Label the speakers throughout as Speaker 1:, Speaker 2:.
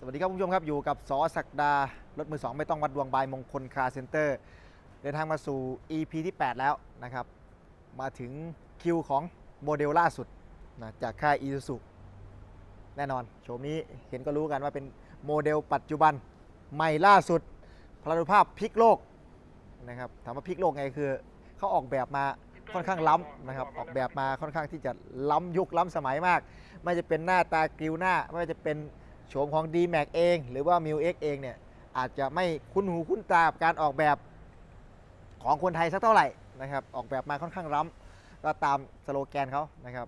Speaker 1: สวัสดีครับคุณผู้ชมครับ อยู่กับสอศักดารถมือ 2 ไม่ต้องวัดดวงบายมงคลคาร์เซ็นเตอร์ เดินทางมาสู่ EP ที่ 8 แล้วนะครับ มาถึงคิวของโมเดลล่าสุดนะจากค่ายอีซูซุแน่นอน โฉมนี้เห็นก็รู้กันว่าเป็นโมเดลปัจจุบันใหม่ล่าสุด พลานุภาพพลิกโลกนะครับถามว่าพลิกโลกไงคือเขาออกแบบมาค่อนข้างล้ำนะครับออกแบบมาค่อนข้างที่จะล้ำยุคล้ำสมัยมาก ไม่จะเป็นหน้าตากริวหน้า ไม่ว่าจะเป็น โฉมของ d m a x เอง หรือว่า m ิ X เองเนี่ยอาจจะไม่คุ้นหูคุ้นตากับการออกแบบของคนไทยสักเท่าไหร่นะครับออกแบบมาค่อนข้างล้ำก็ตามสโลแกนเขานะครับ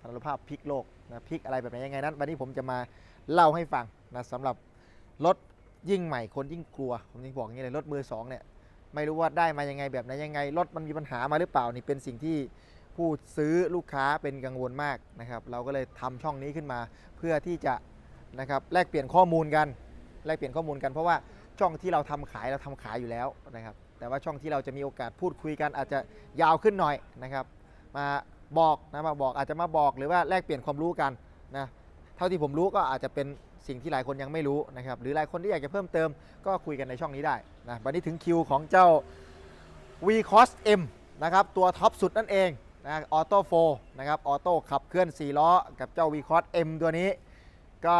Speaker 1: พลภาพพลิกโลกนะพลิกอะไรแบบไหนยังไงนั้น วันนี้ผมจะมาเล่าให้ฟังนะสำหรับรถยิ่งใหม่คนยิ่งกลัว ผมยิ่งบอกอย่างนี้เลยรถมือสองเนี่ยไม่รู้ว่าได้มายังไงแบบไหนยังไงรถมันมีปัญหามาหรือเปล่านี่เป็นสิ่งที่ผู้ซื้อลูกค้าเป็นกังวลมากนะครับ เราก็เลยทำช่องนี้ขึ้นมาเพื่อที่จะ นะครับแลกเปลี่ยนข้อมูลกันแลกเปลี่ยนข้อมูลกันเพราะว่าช่องที่เราทำขายเราทำขายอยู่แล้วนะครับแต่ว่าช่องที่เราจะมีโอกาสพูดคุยกันอาจจะยาวขึ้นหน่อยนะครับ มาบอกนะมาบอกอาจจะมาบอกหรือว่าแลกเปลี่ยนความรู้กันนะเท่าที่ผมรู้ก็อาจจะเป็นสิ่งที่หลายคนยังไม่รู้นะครับหรือหลายคนที่อยากจะเพิ่มเติมก็คุยกันในช่องนี้ได้นะวันนี้ถึงคิวของเจ้า v c o s M นะครับตัวท็อปสุดนั่นเองนะออโต้โฟนะครับออโต้ขับเคลื่อน 4 ล้อ กับเจ้า v c o s M ตัวนี้ ก็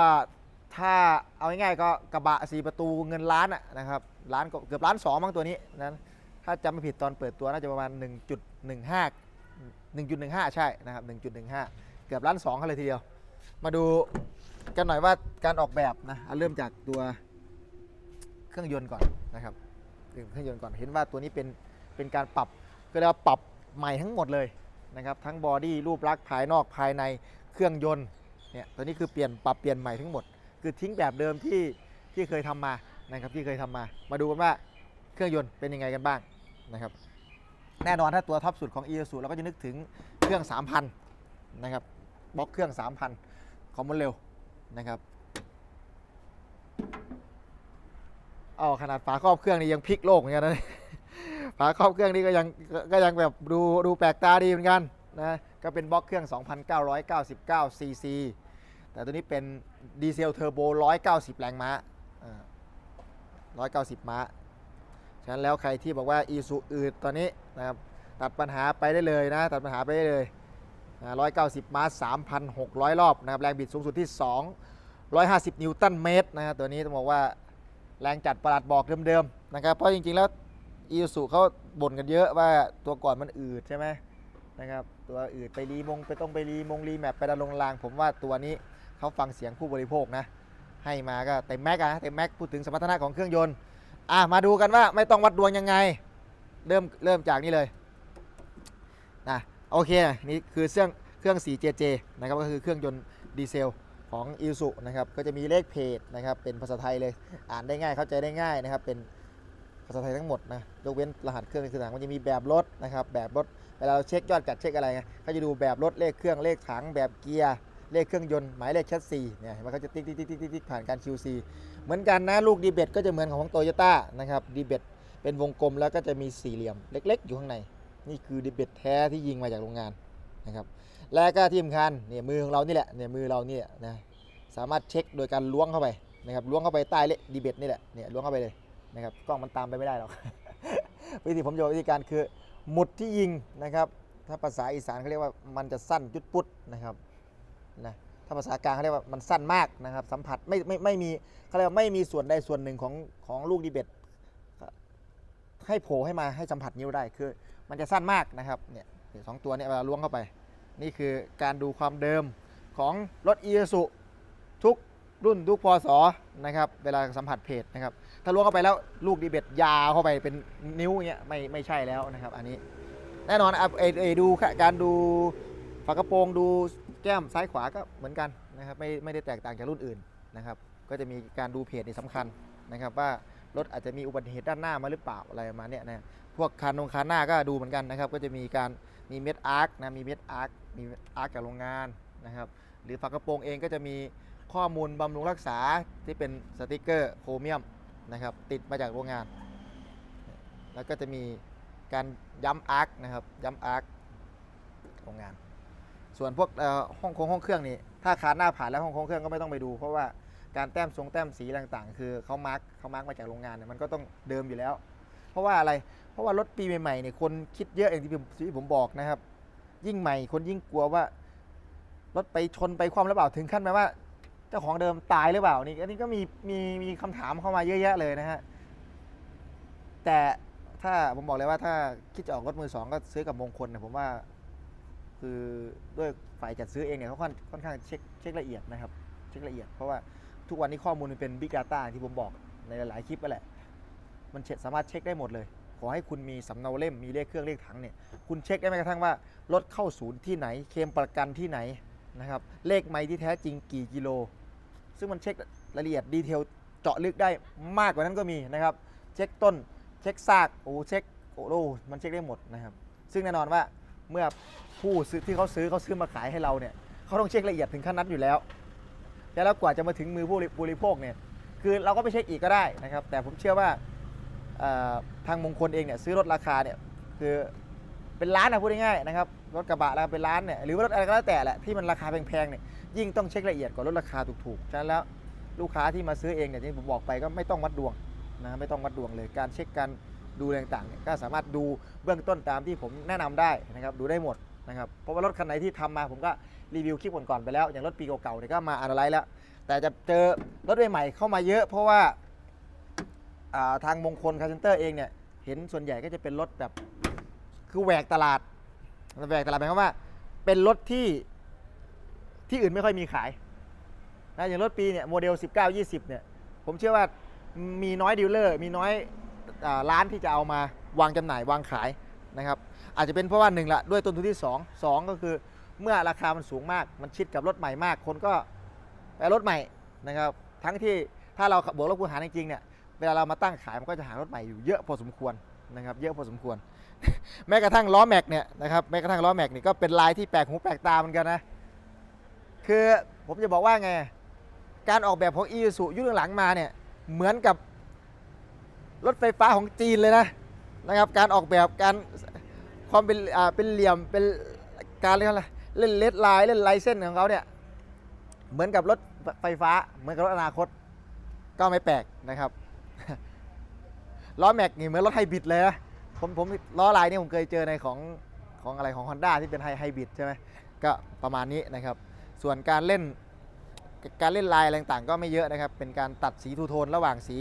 Speaker 1: ถ้าเอาง่ายๆก็กระบะ4ประตูเงินล้านอะนะครับล้านเกือบล้านสองมั้งตัวนี้นะถ้าจำไม่ผิดตอนเปิดตัวน่าจะประมาณ 1.15 1.15 ใช่นะครับ 1.15 เกือบล้านสองเขาเลยทีเดียว มาดูกันหน่อยว่าการออกแบบนะเเริ่มจากตัวเครื่องยนต์ก่อนนะครับเครื่องยนต์ก่อนเห็นว่าตัวนี้เป็นเป็นการปรับก็เรียกว่าปรับใหม่ทั้งหมดเลยนะครับ ทั้งบอดี้รูปลักษณ์ภายนอกภายในเครื่องยนต์ เนี่ยตัวนี้คือเปลี่ยนปรับเปลี่ยนใหม่ทั้งหมด คือทิ้งแบบเดิมที่ที่เคยทำมานะครับที่เคยทำมา มาดูกันว่าเครื่องยนต์เป็นยังไงกันบ้างนะครับแน่นอนถ้าตัวท็อปสุดของ e ี s u เราก็จะนึกถึงเครื่อง 3,000นะครับบล็อกเครื่อง 3,000ของมันเร็วนะครับเอาขนาดฝาครอบเครื่องนี่ยังพลิกโลกเหมือนกันนะฝาครอบเครื่องนี่ก็ยังก็ยังแบบดูดูแปลกตาดีเหมือนกันนะก็เป็นบล็อกเครื่อง 2,999ซีซี แต่ตัวนี้เป็นดีเซลเทอร์โบ 190 แรงม้าอ่า190 ม้า ฉะนั้นแล้วใครที่บอกว่าอีซูอืดตอนนี้นะครับตัดปัญหาไปได้เลยนะ ตัดปัญหาไปได้เลยอ่า190 ม้า 3,600 รอบนะครับ แรงบิดสูงสุดที่2 150 นิวตันเมตรนะครับตัวนี้ต้องบอกว่าแรงจัดประหลัดบอกเดิมๆนะครับ เพราะจริงๆแล้วอีซูเขาบ่นกันเยอะว่าตัวก่อนมันอืดใช่ไหมนะครับตัวอืดไปรีมงไปต้องไปรีมงรีแมปไปดำลงราง ผมว่าตัวนี้ เขาฟังเสียงผู้บริโภคนะ ให้มาก็เต็มแม็กอะนะเต็มแม็กพูดถึงสมรรถนะของเครื่องยนต์อะมาดูกันว่าไม่ต้องวัดดวงยังไง เริ่มเริ่มจากนี่เลยนะโอเคนี่คือเครื่องเครื่อง 4JJ นะครับก็คือเครื่องยนต์ดีเซลของ i s u นะครับก็จะมีเลขเพจนะครับเป็นภาษาไทยเลยอ่านได้ง่ายเข้าใจได้ง่ายนะครับเป็นภาษาไทยทั้งหมดนะยกเว้นรหัสเครื่องคือต่างมันจะมีแบบรถนะครับแบบรถเวลาเราเช็คยอดกัดเช็คอะไรไงเขาจะดูแบบรถเลขเครื่องเลขถังแบบเกียร์ เลขเครื่องยนต์หมายเลขแชสซีเนี่ยเห็นไหมเขาจะติ๊กติ๊กติ๊กติ๊กติ๊กผ่านการ QC เหมือนกันนะลูกดีเบตก็จะเหมือนของโตโยต้านะครับดีเบตเป็นวงกลมแล้วก็จะมีสี่เหลี่ยมเล็ก ๆ อยู่ข้างใน นี่คือดีเบตแท้ที่ยิงมาจากโรงงานนะครับและก็ที่สำคัญเนี่ยมือของเรานี่แหละเนี่ยมือเราเนี่แหละนะสามารถเช็คโดยการล้วงเข้าไปนะครับล้วงเข้าไปใต้เลดีเบตนี่แหละเนี่ยล้วงเข้าไปเลยนะครับกล้องมันตามไปไม่ได้หรอกวิธีผมจะวิธีการคือหมุดที่ยิงนะครับถ้าภาษาอีสานเขาเรียกว่ามันจะสั้นจุดปุดนะครับ นะถ้าภาษากลางเขาเรียกว่ามันสั้นมากนะครับ สัมผัสไม่ไม่ไม่มีเขาเรียกว่าไม่มีส่วนใดส่วนหนึ่งของของลูกดีเบตให้โผล่ให้มาให้สัมผัสนิ้วได้คือ มันจะสั้นมากนะครับเนี่ยสองตัวเนี่ยเวลาล้วงเข้าไป นี่คือการดูความเดิมของรถอีซูทุกรุ่นทุกพศนะครับเวลาสัมผัสเพจนะครับถ้าล้วงเข้าไปแล้วลูกดีเบตยาวเข้าไปเป็นนิ้วอย่างเงี้ยไม่ไม่ใช่แล้วนะครับ อันนี้แน่นอนอะเออดูการดู ฝากระโปรงดูแก้มซ้ายขวาก็เหมือนกันนะครับไม่ไม่ได้แตกต่างจากรุ่นอื่นนะครับ ก็จะมีการดูเพจนี่สำคัญนะครับว่ารถอาจจะมีอุบัติเหตุด้านหน้ามาหรือเปล่าอะไรประมาณเนี้ยนะพวกคานนงคานหน้าก็ดูเหมือนกันนะครับ ก็จะมีการมีเม็ดอาร์คนะมีเม็ดอาร์คมีอาร์คจากโรงงานนะครับ หรือฝากระโปรงเองก็จะมีข้อมูลบำรุงรักษาที่เป็นสติกเกอร์โครเมียมนะครับ ติดมาจากโรงงาน แล้วก็จะมีการย้ำอาร์คนะครับย้ำอาร์คโรงงาน ส่วนพวกห้องคงห้องเครื่องนี่ถ้าคานหน้าผ่านแล้วห้องคงเครื่องก็ไม่ต้องไปดู เพราะว่าการแต้มทรงแต้มสีต่างๆ คือเขามาร์กเขามาร์กมาจากโรงงานเนี่ยมันก็ต้องเดิมอยู่แล้ว เพราะว่าอะไรเพราะว่ารถปีใหม่ๆเนี่ยคนคิดเยอะอย่างที่ผมที่ผมบอกนะครับ ยิ่งใหม่คนยิ่งกลัวว่ารถไปชนไปความหรือเปล่าถึงขั้นแบบว่าเจ้าของเดิมตายหรือเปล่านี่อันนี้ก็มีมีมีคำถามเข้ามาเยอะแยะเลยนะฮะแต่ถ้าผมบอกเลยว่าถ้าคิดจะออกรถมือสองก็ซื้อกับมงคลเนะผมว่า คือด้วยฝ่ายจัดซื้อเองเนี่ยเขาค่อนค่อนข้างเช็คเช็คละเอียดนะครับเช็คละเอียดเพราะว่าทุกวันนี้ข้อมูลมันเป็น Big Data ที่ผมบอกในหลายๆคลิปนั่นแหละ มันเช็คสามารถเช็คได้หมดเลย ขอให้คุณมีสำเนาเล่มมีเลขเครื่องเลขถังเนี่ยคุณเช็คได้แม้กระทั่งว่ารถเข้าศูนย์ที่ไหน เคมประกันที่ไหนนะครับเลขไมล์ที่แท้จริงกี่กิโล ซึ่งมันเช็ครายละเอียดดีเทลเจาะลึกได้มากกว่านั้นก็มีนะครับ เช็คต้น เช็คซากโอ้เช็คโอ้โหมันเช็คได้หมดนะครับ ซึ่งแน่นอนว่า เมื่อผู้ซื้อที่เขาซื้อเขาซื้อมาขายให้เราเนี่ยเขาต้องเช็คละเอียดถึงขั้นนั้นอยู่แล้วแล้วกว่าจะมาถึงมือผู้บริโภคเนี่ยคือเราก็ไปเช็คอีกก็ได้นะครับ แต่ผมเชื่อว่าทางมงคลเองเนี่ยซื้อรถราคาเนี่ยคือเป็นล้านนะพูดง่ายๆนะครับรถกระบะแล้วเป็นล้านเนี่ยหรือว่ารถอะไรก็แล้วแต่แหละที่มันราคาแพงๆเนี่ยยิ่งต้องเช็คละเอียดกว่ารถราคาถูกๆฉะนั้นแล้วลูกค้าที่มาซื้อเองเนี่ยที่ผมบอกไปก็ไม่ต้องวัดดวงนะไม่ต้องวัดดวงเลยการเช็คการ ดูอะไรต่างๆเนี่ยก็สามารถดูเบื้องต้นตามที่ผมแนะนำได้นะครับดูได้หมดนะครับเพราะว่ารถคันไหนที่ทำมาผมก็รีวิวคลิปก่อนๆไปแล้ว อย่างรถปีเก่าๆเนี่ยก็มาอะไรแล้ว แต่จะเจอรถใหม่ๆเข้ามาเยอะเพราะว่าาทางมงคลคาร์เซนเตอร์เองเนี่ยเห็นส่วนใหญ่ก็จะเป็นรถแบบคือแหวกตลาดแหวกตลาดหมายความว่า เป็นรถที่ที่อื่นไม่ค่อยมีขายนะอย่างรถปีเนี่ยโมเดล 19 20เนี่ยผมเชื่อว่ามีน้อยดีลเลอร์ มีน้อย ร้านที่จะเอามาวางจำหน่ายวางขายนะครับ อาจจะเป็นเพราะว่าหนึ่งละด้วยต้นทุนที่ 2 2 ก็คือเมื่อราคามันสูงมากมันชิดกับรถใหม่มาก คนก็ไปรถใหม่นะครับ ทั้งที่ถ้าเราบวกลบคูณหารจริงๆเนี่ยเวลาเรามาตั้งขายมันก็จะหารถใหม่อยู่เยอะพอสมควรนะครับ เยอะพอสมควร แม้กระทั่งล้อแม็กเนี่ยนะครับแม้กระทั่งล้อแม็กนี่ก็เป็นลายที่แปลกหูแปลกตาเหมือนกันนะคือผมจะบอกว่าไง การออกแบบของอีซูยุคหลังมาเนี่ยเหมือนกับ รถไฟฟ้าของจีนเลยนะนะครับ การออกแบบการความเป็นอ่าเป็นเหลี่ยมเป็นการเรียกว่าอะไรเล่นเลดไลน์เล่นลายเส้นของเขาเนี่ยเหมือนกับรถไฟฟ้าเหมือนกับรถอนาคต ก็ไม่แปลกนะครับล้อแม็กนี่เหมือนรถไฮบริดเลยนะผมผมล้อลายนี่ผมเคยเจอในของของอะไรของ Honda ที่เป็นไฮไฮบริดใช่ไหมก็ประมาณนี้นะครับ ส่วนการเล่นการเล่นลายอะไรต่างๆก็ไม่เยอะนะครับ เป็นการตัดสีทูโทนระหว่างสี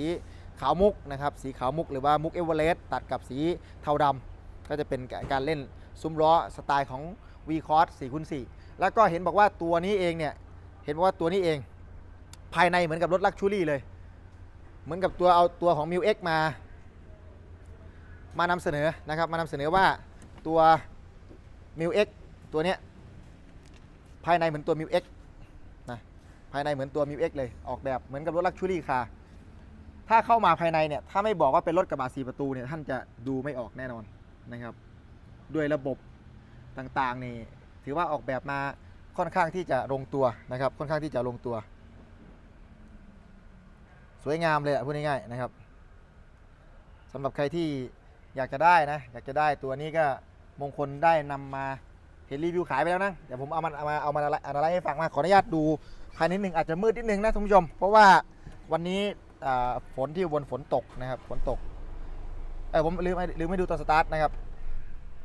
Speaker 1: ขาวมุกนะครับสีขาวมุกหรือว่ามุกเอเวอเรสต์ตัดกับสีเทาดำก็จะเป็นการเล่นซุ้มล้อสไตล์ของ V c o s 4คูณ4แล้วก็เห็นบอกว่าตัวนี้เองเนี่ยเห็นบอกว่าตัวนี้เอง ภายในเหมือนกับรถลักชูรี่เลย เหมือนกับตัวเอาตัวของ m ิ x มา มานำเสนอนะครับมานำเสนอว่าตัว m ิ x ตัวเนี้ยภายในเหมือนตัว m ิ x นะภายในเหมือนตัว m ิ x เลย ออกแบบเหมือนกับรถลักชูรี่คาร์ ถ้าเข้ามาภายในเนี่ยถ้าไม่บอกว่าเป็นรถกระบะสีประตูเนี่ยท่านจะดูไม่ออกแน่นอนนะครับ ด้วยระบบต่างๆนี่ถือว่าออกแบบมาค่อนข้างที่จะลงตัวนะครับ ค่อนข้างที่จะลงตัว สวยงามเลยพูดง่ายๆนะครับสำหรับใครที่อยากจะได้นะอยากจะได้ตัวนี้ก็มงคลได้นำมาเห็นรีวิวขายไปแล้วนะเดี๋ยวผมเอามันเอามาเอามาอะไรให้ฟังมาขออนุญาตดูภายในหนึ่งอาจจะมืดนิดนึงนะท่านผู้ชม เพราะว่าวันนี้ ฝนที่บนฝนตกนะครับฝนตกเออผมลืมลืมไม่ดูตอนสตาร์ทนะครับ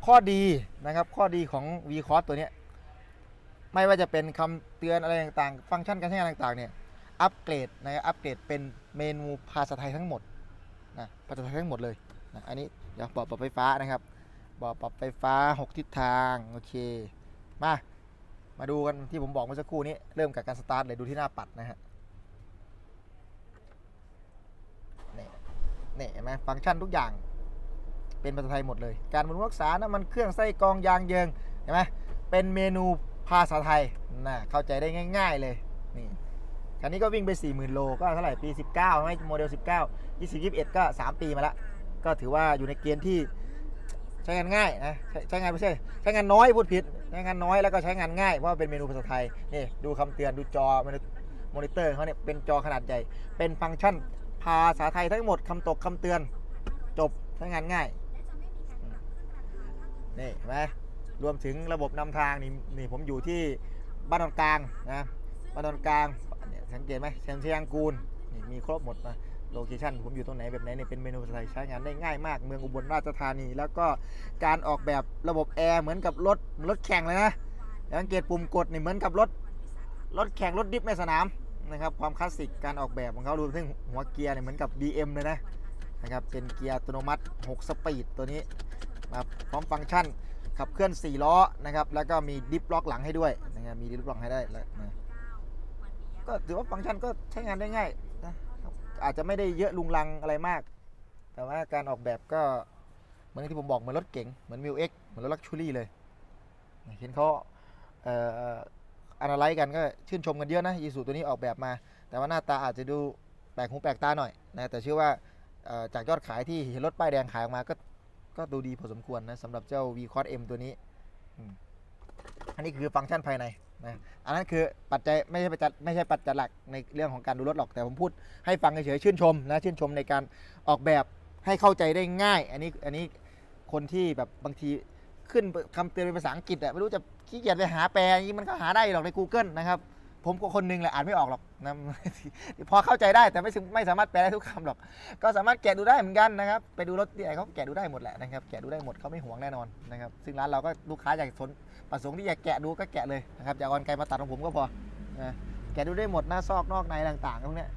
Speaker 1: ข้อดีนะครับข้อดีของ v c o s ตัวนี้ ไม่ว่าจะเป็นคำเตือนอะไรต่างๆ ฟังก์ชันการใช้งานต่างๆเนี่ยอัปเกรดนะครับอัปเกรดเป็นเมนูภาษาไทยทั้งหมดนะภาษาไทยทั้งหมดเลยนะอันนี้เดี๋ยวบอกปรับไฟฟ้านะครับบอกปรับไฟฟ้า 6 ทิศทางโอเคมามาดูกันที่ผมบอกเมื่อสักครู่นี้เริ่มกับการสตาร์ทเลยดูที่หน้าปัดนะฮะนี่ เนี่เห็นไหมฟังก์ชันทุกอย่าง เป็นภาษาไทยหมดเลย การบำรุงรักษาน้ำมันเครื่องไส้กรองยางเยิงเห็นไหมเป็นเมนูภาษาไทยนะเข้าใจได้ง่าย ๆเลยนี่คันนี้ก็วิ่งไป 40,000 โลก็เท่าไหร่ปี 19ใช่ไหมโมเดล 19 20 21 ก็ 3 ปีมาแล้วก็ถือว่าอยู่ในเกณฑ์ที่ใช้งานง่ายนะใช้ใช้งานไม่ใช่ใช้งานน้อยพูดผิดใช้งานน้อยแล้วก็ใช้งานง่ายเพราะว่าเป็นเมนูภาษาไทยนี่ดูคำเตือนดูจอมอนิเตอร์เขาเนี่ยเป็นจอขนาดใหญ่ เป็นฟังก์ชัน ภาษาไทยทั้งหมดคำตกคำเตือน จบใช้งานง่ายนี่เห็นไหมรวมถึงระบบนำทางนี่นี่ผมอยู่ที่บ้านนนกลางนะบ้านนนกลางเนี่ยสังเกตไหมแซมชยงกูลนี่มีครบหมดนะโลเคชั่นผมอยู่ตรงไหนแบบไหนเนี่ยเป็นเมนูไทยใช้งานได้ง่ายมาก เมืองอุบลราชธานี แล้วก็การออกแบบระบบแอร์เหมือนกับรถรถแข่งเลยนะสังเกตปุ่มกดนี่เหมือนกับรถรถแข่งรถดิฟในสนาม นะครับความคลาสสิกการออกแบบของเขาดูถึงหัวเกียร์เนี่ยเหมือนกับ BM เลยนะนะครับเป็นเกียร์อัตโนมัติ 6 สปีดตัวนี้มาพร้อมฟังก์ชันขับเคลื่อน 4 ล้อนะครับแล้วก็มีดิฟล็อกหลังให้ด้วยนะครับมีดิฟล็อกให้ได้แล้วนะก็ถือว่าฟังก์ชันก็ใช้งานได้ง่ายนะอาจจะไม่ได้เยอะลุงลังอะไรมาก แต่ว่าการออกแบบก็เหมือนที่ผมบอกเหมือนรถเก๋งเหมือนมิวเอ็กเหมือนรถลักชูรี่เลยเห็นเขาเอ่อ อนาไลซ์กันก็ชื่นชมกันเยอะนะยีสูตัวนี้ออกแบบมา แต่ว่าหน้าตาอาจจะดูแปลกหูแปลกตาหน่อยนะแต่เชื่อว่าจากยอดขายที่เห็นรถป้ายแดงขายออกมาก็ก็ดูดีพอสมควรนะสำหรับเจ้า v c o s M ตัวนี้ อันนี้คือฟังก์ชันภายในนะอันนั้นคือปัจจัยไม่ใช่ปัจจัยไม่ใช่ปัจจัยหลักในเรื่องของการดูรถหรอกแต่ผมพูดให้ฟังเฉยๆชื่นชมนะชื่นชมในการออกแบบให้เข้าใจได้ง่าย อันนี้อันนี้คนที่แบบบางที ขึ้นคำเตือนเป็นภาษาอังกฤษอะไม่รู้จะขี้เกียจไปหาแปลอย่างนี้มันก็หาได้หรอกใน Google นะครับ ผมก็คนหนึงแหละอ่านไม่ออกหรอกนะพอเข้าใจได้แต่ไม่ไม่สามารถแปลได้ทุกคำหรอก ก็สามารถแกะดูได้เหมือนกันนะครับ ไปดูรถที่ไหนเขาแกะดูได้หมดแหละนะครับ แกะดูได้หมดเขาไม่ห่วงแน่นอนนะครับ ซึ่งร้านเราก็ลูกค้าอยากสนประสงค์ที่อยากแกะดูก็แกะเลยนะครับอยากเอาไกรมาตัดของผมก็พอนะแกะดูได้หมดหน้าซอกนอกในต่างๆพวกเนี้ย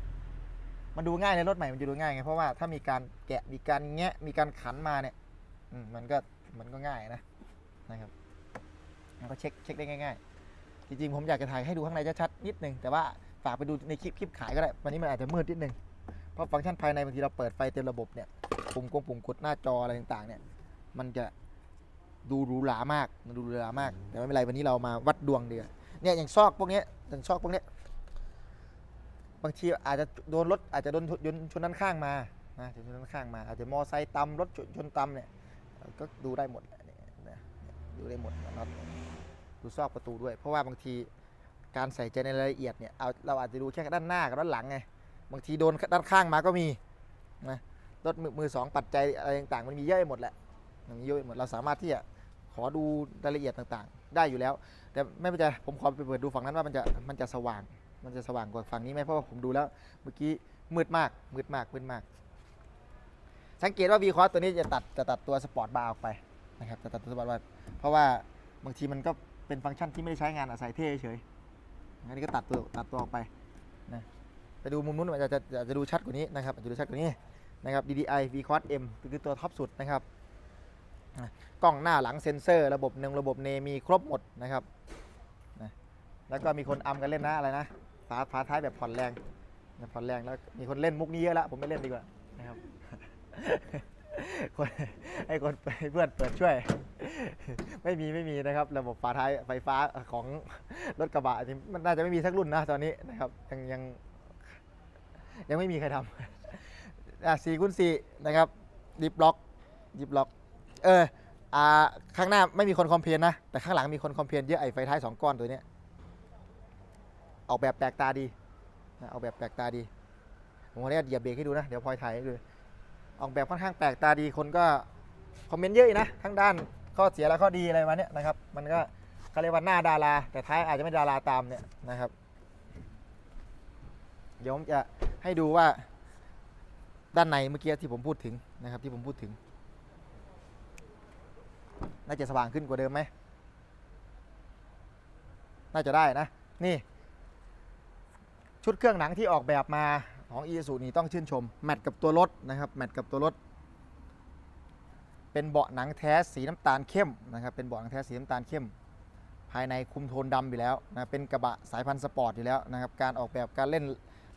Speaker 1: มันดูง่ายในรถใหม่มันจะดูง่ายไงเพราะว่าถ้ามีการแกะมีการแงะมีการขันมาเนี่ยมมันก็มันก็ง่ายนะ นะครับก็เช็คเช็คได้ง่ายๆ จริงๆ ผมอยากจะถ่ายให้ดูข้างในชัดๆนิดนึง แต่ว่าฝากไปดูในคลิปคลิปขายก็ได้ วันนี้มันอาจจะมืดนิดนึง เพราะฟังก์ชันภายในบางทีเราเปิดไฟเต็มระบบเนี่ยปุ่มกงปุ่มกดหน้าจออะไรต่างๆเนี่ย มันจะดูหรูหรามากมันดูหรูหรามาก แต่ไม่เป็นไรวันนี้เรามาวัดดวงเดียวาเนี่ยอย่างซอกพวกนี้อย่างซอกพวกนี้บางทีอาจจะโดนรถอาจจะโดนยนชนด้านข้างมานะชนด้านข้างมาอาจจะมอไซค์ตำรถชนชนตำเนี่ยก็ดูได้หมด ดูได้หมดน็อตดูซอกประตูด้วย เพราะว่าบางทีการใส่ใจในรายละเอียดเนี่ยเอาเราอาจจะดูแค่ด้านหน้ากับด้านหลังไงบางทีโดนด้านข้างมาก็มีนะรถมือสองปัจจัยอะไรต่างๆมันมีเยอะไปหมดแหละมันมีเยอะไปหมดเราสามารถที่จะขอดูรายละเอียดต่างๆ ได้อยู่แล้ว แต่ไม่เป็นไรผมขอไปเปิดดูฝั่งนั้นว่ามันจะมันจะสว่าง มันจะสว่างกว่าฝั่งนี้ไหมเพราะว่าผมดูแล้ว เมื่อกี้มืดมากมืดมากมืดมาก สังเกตว่าวีคอสตัวนี้จะตัดจะตัดตัวสปอร์ตบาร์ออกไป นะครับจะตัดตัวสปอร์ตบาร์เพราะว่าบางทีมันก็เป็นฟังก์ชันที่ไม่ได้ใช้งานอาศัยเท่เฉยอันนี้ก็ตัดตัวตัดตัวออกไปนะไปดูมุมนู้นอาจจะจะจะจะดูชัดกว่านี้นะครับอาจจะดูชัดกว่านี้นะครับ DDI v q u a d M คือตัวท็อปสุดนะครับอะกล้องหน้าหลังเซ็นเซอร์ระบบหนึ่งระบบเนมีครบหมดนะครับนะแล้วก็มีคนอัมกันเล่นนะอะไรนะฝาฝาท้ายแบบผ่อนแรงนะผ่อนแรงแล้วมีคนเล่นมุกนี้เยอะแล้วผมไม่เล่นดีกว่านะครับ คนให้คนเพื่อนเปิดช่วย ไม่มีไม่มีนะครับ ระบบฝาท้ายไฟฟ้าของรถกระบะนี่มันน่าจะไม่มีสักรุ่นนะตอนนี้นะครับ ยังยังยังไม่มีใครทำอะสี่คูณสี่นะครับดิฟล็อกดิฟล็อก เอออ่าข้างหน้าไม่มีคนคอมเพลนนะ แต่ข้างหลังมีคนคอมเพลนเยอะไอ้ไฟท้ายสองก้อนตัวเนี้ยออกแบบแปลกตาดีนะออกแบบแปลกตาดีผมขออนุญาตเหยียบเบรกให้ดูนะ เดี๋ยวพลอยถ่ายให้ดู ออกแบบค่อนข้างแปลกตาดีคนก็คอมเมนต์เยอะนะทั้งด้านข้อเสียและข้อดีอะไรมาเนี้ยนะครับ มันก็เขาเรียกว่าหน้าดารา แต่ท้ายอาจจะไม่ดาราตามเนี่ยนะครับ เดี๋ยวผมจะให้ดูว่าด้านในเมื่อกี้ที่ผมพูดถึงนะครับที่ผมพูดถึง น่าจะสว่างขึ้นกว่าเดิมไหมน่าจะได้นะ นี่ ชุดเครื่องหนังที่ออกแบบมา ของ i s u นี่ต้องชื่นชม แมทกับตัวรถนะครับแมทกับตัวรถ เป็นเบาะหนังแท้สีน้ำตาลเข้มนะครับเป็นเบาะหนังแท้สีน้ำตาลเข้ม ภายในคุมโทนดำอยู่แล้วนะเป็นกระบะสายพันธุ์สปอร์ตอยู่แล้วนะครับการออกแบบการเล่น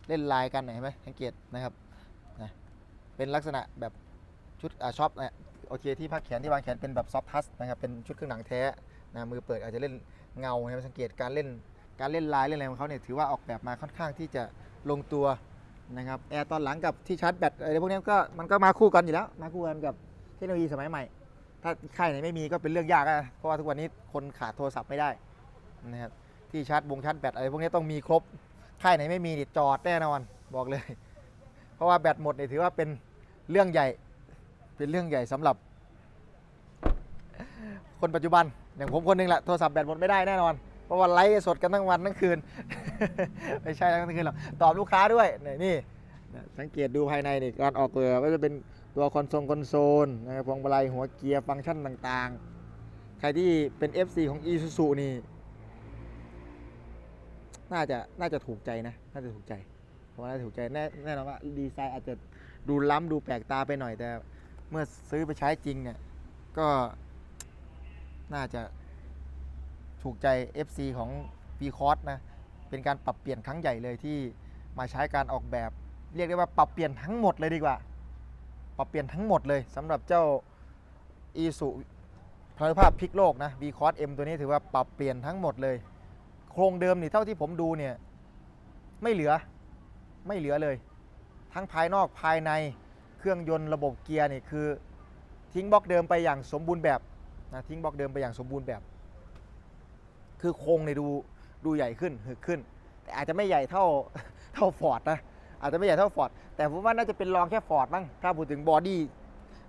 Speaker 1: เล่นลายกันเห็นไหมสังเกตนะครับนะเป็นลักษณะแบบชุดอ่าช็อปนี่ยโอเคที่พักแขนที่วางแขนเป็นแบบซอฟทัสนะครับเป็นชุดเครื่องหนังแท้นะมือเปิดอาจจะเล่นเงานะครับสังเกตการเล่นการเล่นลายเล่นอะไรของเขาเนี่ยถือว่าออกแบบมาค่อนข้างที่จะลงตัว นะครับแอร์ตอนหลังกับที่ชาร์จแบตอะไรพวกนี้ก็มันก็มาคู่กันอยู่แล้ว มาคู่กันกับเทคโนโลยีสมัยใหม่ ถ้าค่ายไหนไม่มีก็เป็นเรื่องยากอะเพราะว่าทุกวันนี้คนขาดโทรศัพท์ไม่ได้นะครับที่ชาร์จวงชาร์จแบตอะไรพวกนี้ต้องมีครบค่ายไหนไม่มีนี่จอดแน่นอนบอกเลย เพราะว่าแบตหมดเนี่ยถือว่าเป็นเรื่องใหญ่เป็นเรื่องใหญ่สำหรับ คนปัจจุบันอย่างผมคนหนึงแหละโทรศัพท์แบตหมดไม่ได้แน่นอน ราะว่าไลฟ์สดกันทั้งวันทั้งคืน ไม่ใช่ทั้งคืนหรอกตอบลูกค้าด้วยนี่นี่สังเกตดูภายในนี่การออกเรือก็จะเป็นตัวคอนโซลคอนโซลนะครับพวงมาลัยหัวเกียร์ฟังก์ชันต่างๆ ใครที่เป็น FC ของ Isuzu นี่น่าจะน่าจะถูกใจนะ น่าจะถูกใจผมว่าน่าจะถูกใจแน่แน่นอนว่าดีไซน์อาจจะดูล้ำดูแปลกตาไปหน่อยแต่เมื่อซื้อไปใช้จริงเนี่ยก็น่าจะ ถูกใจ FC ของ v c o s นะ เป็นการปรับเปลี่ยนครั้งใหญ่เลยที่มาใช้การออกแบบ เรียกได้ว่าปรับเปลี่ยนทั้งหมดเลยดีกว่า ปรับเปลี่ยนทั้งหมดเลยสำหรับเจ้า e s u พลานุภาพพลิกโลกนะ v c o s M ตัวนี้ถือว่าปรับเปลี่ยนทั้งหมดเลย โครงเดิมนี่เท่าที่ผมดูเนี่ยไม่เหลือไม่เหลือเลย ทั้งภายนอกภายในเครื่องยนต์ระบบเกียร์นี่คือทิ้งบล็อกเดิมไปอย่างสมบูรณ์แบบนะทิ้งบล็อกเดิมไปอย่างสมบูรณ์แบบ คือโครงเนี่ยดูดูใหญ่ขึ้นหึกขึ้น แต่อาจจะไม่ใหญ่เท่าเท่าฟอร์ดนะอาจจะไม่ใหญ่เท่าฟอร์ดแต่ผมว่าน่าจะเป็นรองแค่ฟอร์ดมั้งถ้าพูดถึงบอดี้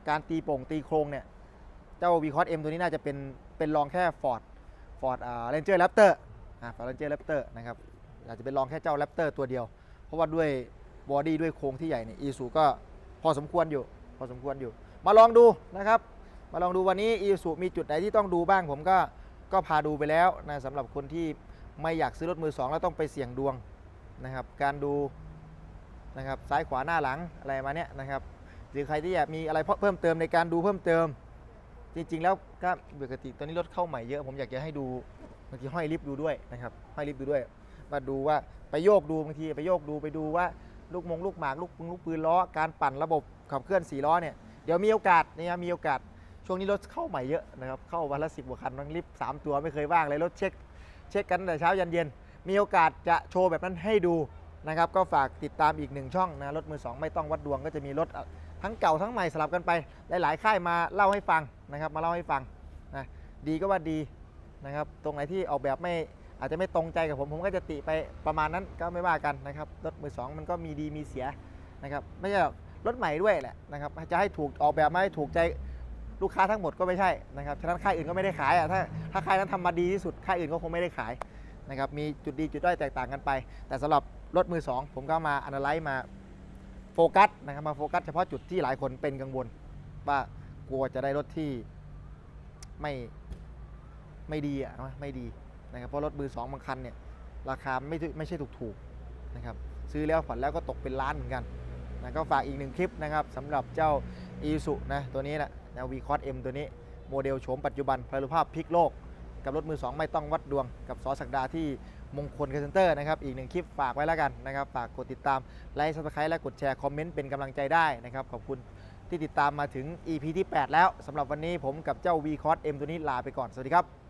Speaker 1: การตีโป่งตีโครงเนี่ยเจ้า v c o s M ตัวนี้น่าจะเป็นเป็นรองแค่ฟอร์ดฟอร์ดอ่าเรนเจอร์แรปเตอร์อ่าฟอร์ดเรนเจอร์แรปเตอร์นะครับอาจจะเป็นรองแค่เจ้าแรปเตอร์ตัวเดียว เพราะว่าด้วยบอดี้ด้วยโครงที่ใหญ่เนี่ยอีซูก็พอสมควรอยู่พอสมควรอยู่ มาลองดูนะครับ มาลองดูวันนี้อีซูมีจุดไหนที่ต้องดูบ้างผมก็ ก็พาดูไปแล้วนะสำหรับคนที่ไม่อยากซื้อรถมือสองแล้วต้องไปเสี่ยงดวงนะครับ การดูนะครับซ้ายขวาหน้าหลังอะไรมาเนี้ยนะครับหรือใครที่อยากมีอะไรเพิ่มเติมในการดูเพิ่มเติม จริง ๆ แล้วก็ปกติตอนนี้รถเข้าใหม่เยอะ ผมอยากจะให้ดูบางทีห้อยลิฟต์ดูด้วยนะครับห้อยลิฟต์ดูด้วย มาดูว่าไปโยกดูบางทีไปโยกดูไปดูว่าลูกมงลูกหมากลูกปืนลูกปืนล้อการปั่นระบบขับเคลื่อน4ล้อเนี่ยเดี๋ยวมีโอกาสนะครับมีโอกาส ช่วงนี้รถเข้าใหม่เยอะนะครับ เข้าวันละสิบกว่าคันบางลิฟต์สามตัวไม่เคยว่างเลยรถเช็คเช็คกันแต่เช้ายันเย็น มีโอกาสจะโชว์แบบนั้นให้ดูนะครับ ก็ฝากติดตามอีกหนึ่งช่องนะรถมือสองไม่ต้องวัดดวงก็จะมีรถทั้งเก่าทั้งใหม่สลับกันไป หลาย ๆ ค่ายมาเล่าให้ฟังนะครับ มาเล่าให้ฟังนะดีก็ว่าดีนะครับ ตรงไหนที่ออกแบบไม่อาจจะไม่ตรงใจกับผมผมก็จะติไปประมาณนั้นก็ไม่ว่ากันนะครับรถมือสองมันก็มีดีมีเสียนะครับไม่ใช่รถใหม่ด้วยแหละนะครับจะให้ถูกออกแบบมาให้ถูกใจ ลูกค้าทั้งหมดก็ไม่ใช่นะครับฉะนั้นค่ายอื่นก็ไม่ได้ขายอะถ้าถ้าค่ายนั้นทำมาดีที่สุดค่ายอื่นก็คงไม่ได้ขายนะครับมีจุดดีจุดด้อยแตกต่างกันไป แต่สำหรับรถมือสองผมก็มาอนาลัยมาโฟกัสนะครับมาโฟกัสเฉพาะจุดที่หลายคนเป็นกังวล ว่ากลัวจะได้รถที่ไม่ไม่ดีอะไม่ดีนะครับเพราะรถมือสองบางคันเนี่ยราคาไม่ไม่ใช่ถูกๆนะครับซื้อแล้วผ่อนแล้วก็ตกเป็นล้านเหมือนกันนะก็ฝากอีกหนึ่งคลิปนะครับสำหรับเจ้า e s u นะตัวนี้นะ นะ v c o s M ตัวนี้โมเดลโฉมปัจจุบันพลภาพพลิกโลก กับรถมือ 2 ไม่ต้องวัดดวง กับซอสักดาที่มงคลคาเซนเตอร์นะครับ อีกหนึ่งคลิปฝากไว้แล้วกันนะครับ ฝากกดติดตาม ไลค์ซับสไครต์และกดแชร์ คอมเมนต์เป็นกำลังใจได้นะครับ ขอบคุณที่ติดตามมาถึง EP ที่ 8 แล้วสำหรับวันนี้ผมกับเจ้า v c o s M ตัวนี้ลาไปก่อน สวัสดีครับ